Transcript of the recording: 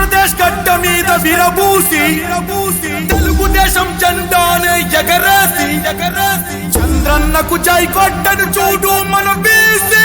ఆంధ్రప్రదేశ్ గడ్డ మీద విరబూసి తెలుగుదేశం జెండానే ఎగరేసి ఎగరేసి చంద్రన్నకు చై కొట్టను చూడు మన బీసీ